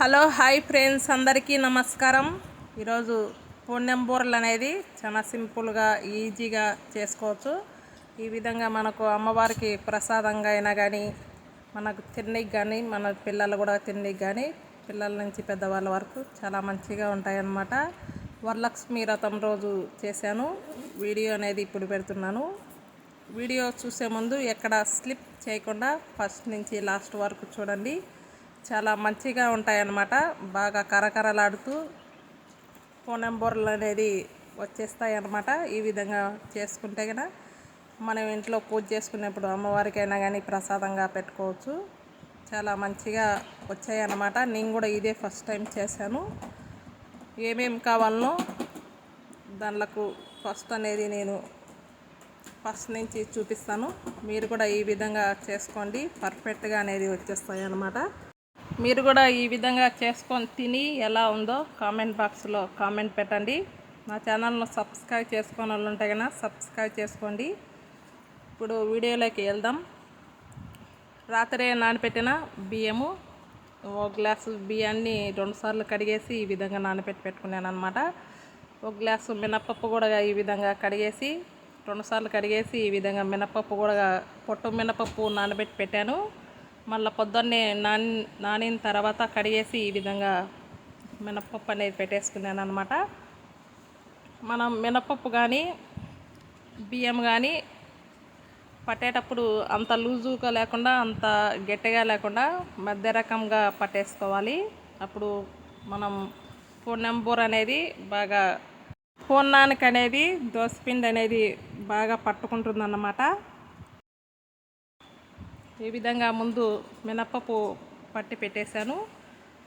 Hello hi friends అందరికీ నమస్కారం. ఈరోజు పుణ్యం బూరలు అనేది చాలా సింపుల్గా ఈజీగా చేసుకోవచ్చు. ఈ విధంగా మనకు అమ్మవారికి ప్రసాదంగా అయినా కానీ మనకు తిండికి కానీ మన పిల్లలు కూడా తిండికి కానీ పిల్లల నుంచి పెద్దవాళ్ళ వరకు చాలా మంచిగా ఉంటాయన్నమాట. వరలక్ష్మి రథం రోజు చేశాను. వీడియో అనేది ఇప్పుడు పెడుతున్నాను. వీడియో చూసే ముందు ఎక్కడ స్లిప్ చేయకుండా ఫస్ట్ నుంచి లాస్ట్ వరకు చూడండి. చాలా మంచిగా ఉంటాయన్నమాట. బాగా కరకరలాడుతూ ఫోన్ నెంబర్లు అనేది వచ్చేస్తాయి అన్నమాట ఈ విధంగా చేసుకుంటే కనుక మనం ఇంట్లో పూజ చేసుకునేప్పుడు అమ్మవారికైనా కానీ ప్రసాదంగా పెట్టుకోవచ్చు. చాలా మంచిగా వచ్చాయి అన్నమాట నేను కూడా ఇదే ఫస్ట్ టైం చేశాను. ఏమేమి కావాలనో దాంట్లకు ఫస్ట్ అనేది నేను ఫస్ట్ నుంచి చూపిస్తాను. మీరు కూడా ఈ విధంగా చేసుకోండి. పర్ఫెక్ట్గా అనేది వచ్చేస్తాయి అన్నమాట మీరు కూడా ఈ విధంగా చేసుకొని తిని ఎలా ఉందో కామెంట్ బాక్స్లో కామెంట్ పెట్టండి. నా ఛానల్ను సబ్స్క్రైబ్ చేసుకొని వాళ్ళు ఉంటే కనుక సబ్స్క్రైబ్ చేసుకోండి. ఇప్పుడు వీడియోలోకి వెళ్దాం. రాత్రి నానపెట్టిన బియ్యము ఒక గ్లాసు బియ్యాన్ని రెండుసార్లు కడిగేసి ఈ విధంగా నానపెట్టి పెట్టుకున్నాను అనమాట ఒక గ్లాసు మినపప్పు కూడా ఈ విధంగా కడిగేసి రెండుసార్లు కడిగేసి ఈ విధంగా మినపప్పు కూడా పొట్టు మినపప్పు నానబెట్టి పెట్టాను. మళ్ళీ పొద్దున్నే నాని నానిన తర్వాత కడిగేసి ఈ విధంగా మినపప్పు అనేది పెట్టేసుకున్నాను అనమాట మనం మినపప్పు కానీ బియ్యం కానీ పట్టేటప్పుడు అంత లూజుగా లేకుండా అంత గట్టిగా లేకుండా మధ్య రకంగా పట్టేసుకోవాలి. అప్పుడు మనం పూర్ణంబూర అనేది బాగా పూర్ణానికి అనేది దోసపిండి అనేది బాగా పట్టుకుంటుంది అన్నమాట ఈ విధంగా ముందు మినప్పప్పు పట్టి పెట్టేశాను.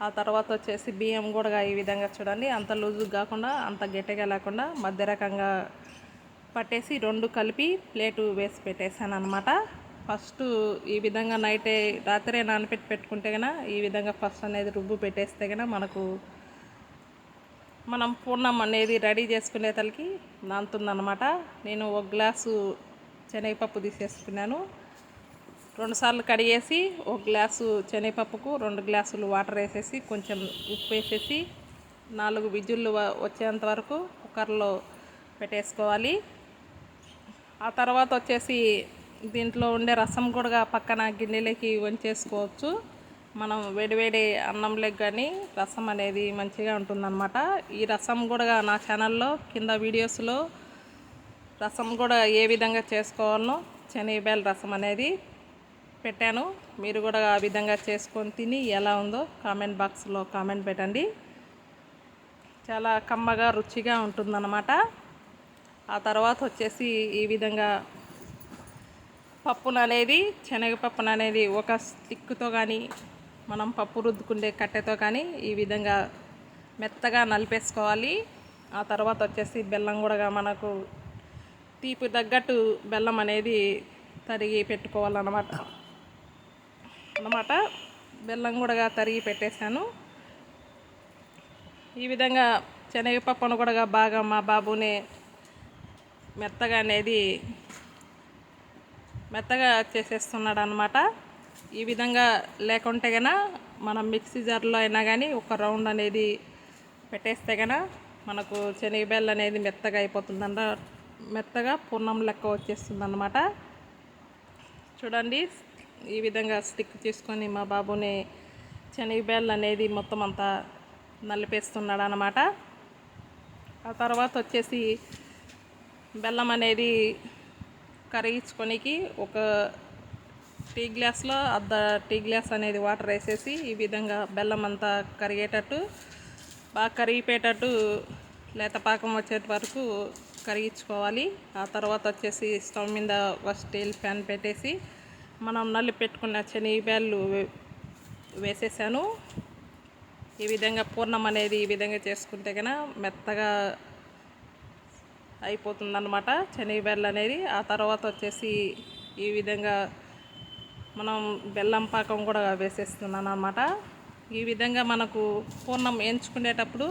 ఆ తర్వాత వచ్చేసి బియ్యం కూడా ఈ విధంగా చూడండి అంత లూజు కాకుండా అంత గట్టిగా లేకుండా మధ్య రకంగా పట్టేసి రెండు కలిపి ప్లేటు వేసి పెట్టేశాను అనమాట ఫస్ట్ ఈ విధంగా నైటే రాత్రే నానపెట్టి పెట్టుకుంటే కన్నా ఈ విధంగా ఫస్ట్ అనేది రుబ్బు పెట్టేస్తే కన్నా మనకు మనం పూర్ణం అనేది రెడీ చేసుకునే తలకి అనమాట నేను ఒక గ్లాసు శనగపప్పు తీసేసుకున్నాను. రెండుసార్లు కడిగేసి ఒక గ్లాసు శనగపప్పుకు రెండు గ్లాసులు వాటర్ వేసేసి కొంచెం ఉప్పు వేసేసి నాలుగు విజుళ్ళు వచ్చేంత వరకు కుక్కర్లో పెట్టేసుకోవాలి. ఆ తర్వాత వచ్చేసి దీంట్లో ఉండే రసం కూడా పక్కన గిన్నెలకి వంచేసుకోవచ్చు. మనం వేడివేడి అన్నంలోకి కానీ రసం అనేది మంచిగా ఉంటుందన్నమాట. ఈ రసం కూడా నా ఛానల్లో కింద వీడియోస్లో రసం కూడా ఏ విధంగా చేసుకోవాలనో శనగబేల రసం అనేది పెట్టాను. మీరు కూడా ఆ విధంగా చేసుకొని తిని ఎలా ఉందో కామెంట్ బాక్స్లో కామెంట్ పెట్టండి. చాలా కమ్మగా రుచిగా ఉంటుందన్నమాట. ఆ తర్వాత వచ్చేసి ఈ విధంగా పప్పును అనేది శనగపప్పును అనేది ఒక స్టిక్తో కానీ మనం పప్పు రుద్దుకుండే కట్టెతో కానీ ఈ విధంగా మెత్తగా నలిపేసుకోవాలి. ఆ తర్వాత వచ్చేసి బెల్లం కూడా మనకు తీపి తగ్గట్టు బెల్లం అనేది తరిగి పెట్టుకోవాలన్నమాట. అన్నమాట. బెల్లం కూడా తరిగి పెట్టేశాను. ఈ విధంగా శనగపప్పును కూడా బాగా మా బాబునే మెత్తగా అనేది మెత్తగా చేసేస్తున్నాడు అనమాట ఈ విధంగా లేకుంటే గన మనం మిక్సీ జార్లో అయినా కానీ ఒక రౌండ్ అనేది పెట్టేస్తే గన మనకు శనగబెల్ల అనేది మెత్తగా అయిపోతుందంట మెత్తగా పూర్ణం లెక్క వచ్చేస్తుంది అనమాట చూడండి ఈ విధంగా స్టిక్ చేసుకొని మా బాబుని శనగబెల్ల అనేది మొత్తం అంతా నలిపేస్తున్నాడు అనమాట ఆ తర్వాత వచ్చేసి బెల్లం అనేది కరిగించుకొనికి ఒక టీ గ్లాస్లో అర్ధ టీ గ్లాస్ అనేది వాటర్ వేసేసి ఈ విధంగా బెల్లం అంతా కరిగేటట్టు బాగా కరిగిపోయేటట్టు లేతపాకం వచ్చేట వరకు కరిగించుకోవాలి. ఆ తర్వాత వచ్చేసి స్టవ్ మీద ఒక స్టీల్ ప్యాన్ పెట్టేసి మనం నల్లి పెట్టుకున్న శనగబ్యాళ్ళు వేసేసాను. ఈ విధంగా పూర్ణం అనేది ఈ విధంగా చేసుకుంటే కనుక మెత్తగా అయిపోతుందన్నమాట శనగబెల్ల అనేది. ఆ తర్వాత వచ్చేసి ఈ విధంగా మనం బెల్లం పాకం కూడా వేసేస్తున్నాను అనమాట ఈ విధంగా మనకు పూర్ణం ఎంచుకునేటప్పుడు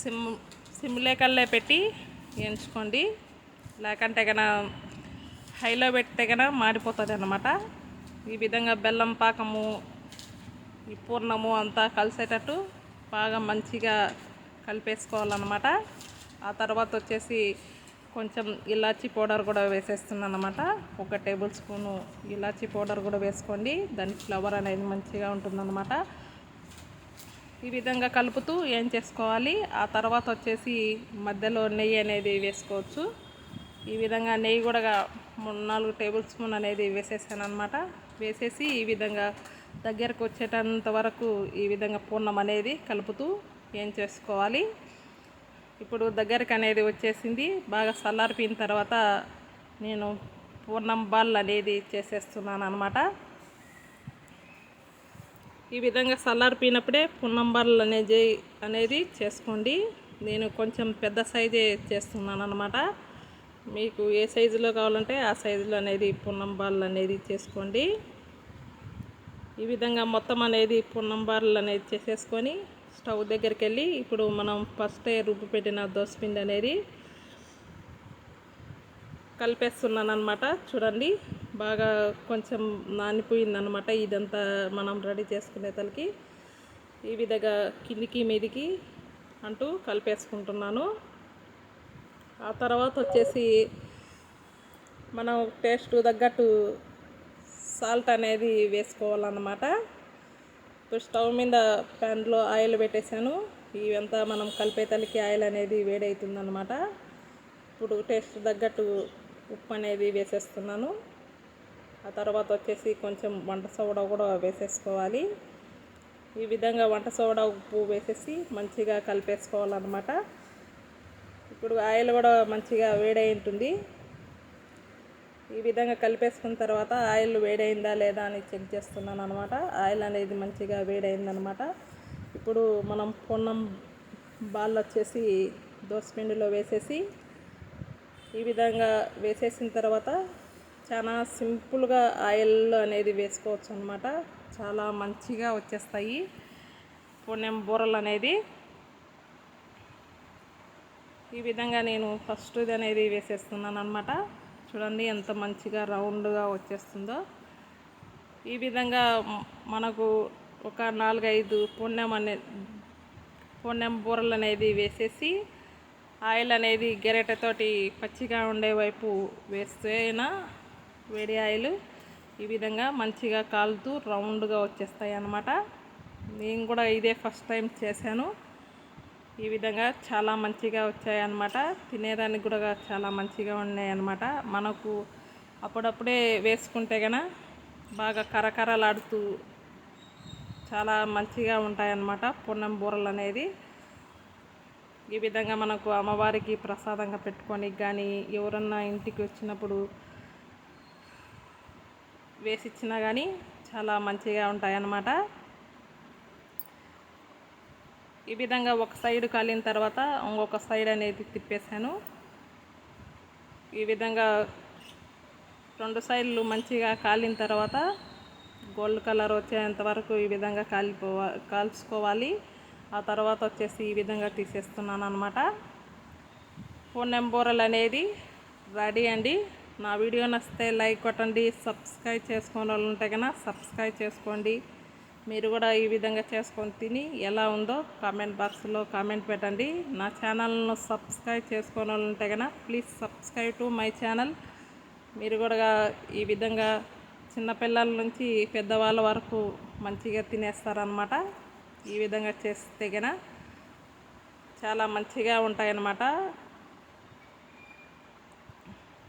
సిమ్ సిమ్లేకల్లే పెట్టి ఎంచుకోండి. లేకంటే కన హైలో పెడితే కనుక మాడిపోతుంది అనమాట ఈ విధంగా బెల్లం పాకము ఈ పూర్ణము అంతా కలిసేటట్టు బాగా మంచిగా కలిపేసుకోవాలన్నమాట. ఆ తర్వాత వచ్చేసి కొంచెం ఇలాచీ పౌడర్ కూడా వేసేస్తున్నాను అనమాట ఒక టేబుల్ స్పూను ఇలాచీ పౌడర్ కూడా వేసుకోండి. దాని ఫ్లవర్ అనేది మంచిగా ఉంటుందన్నమాట. ఈ విధంగా కలుపుతూ ఏం చేసుకోవాలి? ఆ తర్వాత వచ్చేసి మధ్యలో నెయ్యి అనేది వేసుకోవచ్చు. ఈ విధంగా నెయ్యి కూడా మూడు నాలుగు టేబుల్ స్పూన్ అనేది వేసేసాను అనమాట వేసేసి ఈ విధంగా దగ్గరకు వచ్చేటంత వరకు ఈ విధంగా పూర్ణం అనేది కలుపుతూ ఏం చేసుకోవాలి? ఇప్పుడు దగ్గరికి అనేది వచ్చేసింది. బాగా చల్లారిపోయిన తర్వాత నేను పూర్ణం బాల్ అనేది చేసేస్తున్నాను అనమాట ఈ విధంగా చల్లారిపోయినప్పుడే పూర్ణం బాల్ అనేది అనేది చేసుకోండి. నేను కొంచెం పెద్ద సైజే చేస్తున్నాను అనమాట మీకు ఏ సైజులో కావాలంటే ఆ సైజులో అనేది పున్నంబార్లు బాల్ అనేది చేసుకోండి. ఈ విధంగా మొత్తం అనేది పూర్ణం బాల్ అనేది చేసేసుకొని స్టవ్ దగ్గరికి వెళ్ళి ఇప్పుడు మనం ఫస్టే రుబ్బు పెట్టిన దోసపిండి అనేది కలిపేస్తున్నాను అనమాట చూడండి బాగా కొంచెం నానిపోయిందనమాట ఇదంతా మనం రెడీ చేసుకునే తలకి ఈ విధంగా కిందికి మీదికి అంటూ కలిపేసుకుంటున్నాను. ఆ తర్వాత వచ్చేసి మనం టేస్ట్ తగ్గట్టు సాల్ట్ అనేది వేసుకోవాలన్నమాట. ఇప్పుడు స్టవ్ మీద ప్యాన్లో ఆయిల్ పెట్టేశాను. ఇవంతా మనం కలిపే తలకి ఆయిల్ అనేది వేడవుతుందన్నమాట ఇప్పుడు టేస్ట్ తగ్గట్టు ఉప్పు అనేది వేసేస్తున్నాను. ఆ తర్వాత వచ్చేసి కొంచెం వంట సోడా కూడా వేసేసుకోవాలి. ఈ విధంగా వంట సోడా ఉప్పు వేసేసి మంచిగా కలిపేసుకోవాలన్నమాట. ఇప్పుడు ఆయిల్ కూడా మంచిగా వేడై ఉంటుంది ఈ విధంగా కలిపేసుకున్న తర్వాత ఆయిల్ వేడైందా లేదా అని చెక్ చేస్తున్నాను అనమాట ఆయిల్ అనేది మంచిగా వేడైందనమాట ఇప్పుడు మనం పొన్నం బాల్ వచ్చేసి దోసపిండిలో వేసేసి ఈ విధంగా వేసేసిన తర్వాత చాలా సింపుల్గా ఆయిల్ అనేది వేసుకోవచ్చు అనమాట చాలా మంచిగా వచ్చేస్తాయి. పొన్నెం బూరలు అనేది. ఈ విధంగా నేను ఫస్ట్ ఇది అనేది వేసేస్తున్నాను అనమాట చూడండి ఎంత మంచిగా రౌండ్గా వచ్చేస్తుందో. ఈ విధంగా మనకు ఒక నాలుగైదు పుణ్యం అనే పుణ్యం బూరలు అనేది వేసేసి ఆయిల్ అనేది గెరెటతోటి పచ్చిగా ఉండే వైపు వేస్తేనా వేడి ఆయిల్ ఈ విధంగా మంచిగా కాలుతూ రౌండ్గా వచ్చేస్తాయి అన్నమాట నేను కూడా ఇదే ఫస్ట్ టైం చేశాను. ఈ విధంగా చాలా మంచిగా వచ్చాయన్నమాట. తినేదానికి కూడా చాలా మంచిగా ఉన్నాయి అన్నమాట మనకు అప్పుడప్పుడే వేసుకుంటే కన బాగా కరకరలాడుతూ చాలా మంచిగా ఉంటాయన్నమాట పున్నం బూరలు అనేది. ఈ విధంగా మనకు అమ్మవారికి ప్రసాదంగా పెట్టుకొని కానీ ఎవరన్నా ఇంటికి వచ్చినప్పుడు వేసిచ్చినా కానీ చాలా మంచిగా ఉంటాయన్నమాట. ఈ విధంగా ఒక సైడ్ కాలిన తర్వాత ఇంకొక సైడ్ అనేది తిప్పేసాను ఈ విధంగా రెండు సైడ్లు మంచిగా కాలిన తర్వాత గోల్డ్ కలర్ వచ్చేంత వరకు ఈ విధంగా కాలిపోవా కాల్చుకోవాలి. ఆ తర్వాత వచ్చేసి ఈ విధంగా తీసేస్తున్నాను అనమాట ఫోన్ నెంబర్లు అనేది రెడీ అండి. నా వీడియో నచ్చితే లైక్ కొట్టండి సబ్స్క్రైబ్ చేసుకోని వాళ్ళు ఉంటే కన్నా సబ్స్క్రైబ్ చేసుకోండి. మీరు కూడా ఈ విధంగా చేసుకొని తిని ఎలా ఉందో కామెంట్ బాక్స్లో కామెంట్ పెట్టండి. నా ఛానల్ను సబ్స్క్రైబ్ చేసుకోని ఉంటే కనుక please subscribe to my channel మీరు కూడా ఈ విధంగా చిన్నపిల్లల నుంచి పెద్దవాళ్ళ వరకు మంచిగా తినేస్తారనమాట ఈ విధంగా చేస్తే కనుక చాలా మంచిగా ఉంటాయన్నమాట.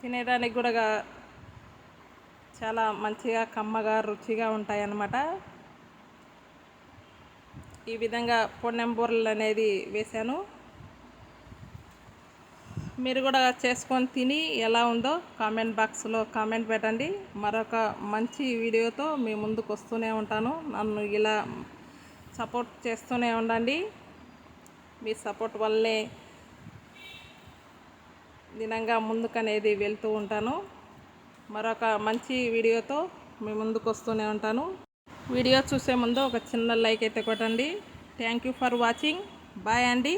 తినేదానికి కూడా చాలా మంచిగా కమ్మగా రుచిగా ఉంటాయన్నమాట. ఈ విధంగా పొన్నెంబూరలు అనేది వేశాను. మీరు కూడా చేసుకొని తిని ఎలా ఉందో కామెంట్ బాక్స్లో కామెంట్ పెట్టండి. మరొక మంచి వీడియోతో మీ ముందుకు వస్తూనే ఉంటాను. నన్ను ఇలా సపోర్ట్ చేస్తూనే ఉండండి. మీ సపోర్ట్ వల్లే దినంగా ముందుకనేది వెళ్తూ ఉంటాను. మరొక మంచి వీడియోతో మీ ముందుకు వస్తూనే ఉంటాను. వీడియో చూసే ముందు ఒక చిన్న లైక్ అయితే కొట్టండి. Thank you for watching bye అండి